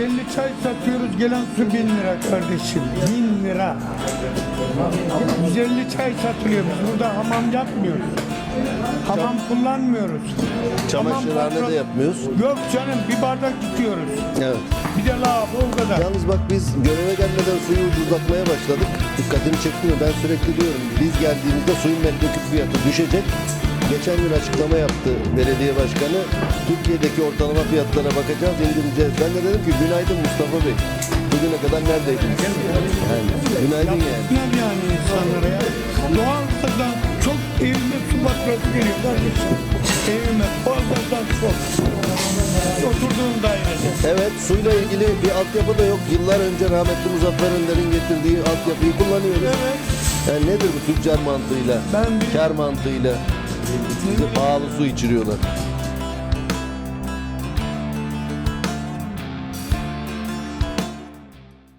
150 çay satıyoruz gelen su 1000 lira kardeşim. 1000 lira. 150 çay satılıyor. Biz burada hamam yapmıyoruz. Hamam kullanmıyoruz. Çamaşırhane de yapmıyoruz. Yok canım bir bardak tutuyoruz. Evet. Bir de lavabo o kadar. Yalnız bak biz göreve gelmeden suyu ucuzlatmaya başladık. Dikkatimi çekmiyor. Ben sürekli diyorum biz geldiğimizde suyun metreküp fiyatı düşecek. Geçen gün açıklama yaptı belediye başkanı. Türkiye'deki ortalama fiyatlara bakacağız, indireceğiz. Ben de dedim ki günaydın Mustafa Bey. Bugüne kadar neredeydiniz? Yani, günaydın yani. Ne yani insanlara ya? Doğalgazdan çok evime su faturası geliyor kardeşim. Evime doğalgazdan çok. Oturduğum dairede. Evet suyla ilgili bir altyapı da yok. Yıllar önce rahmetli Muzaffer Önder'in getirdiği altyapıyı kullanıyoruz. Evet. Yani nedir bu tüccar mantığıyla, Ben bir- kar mantığıyla bize su içiriyorlar.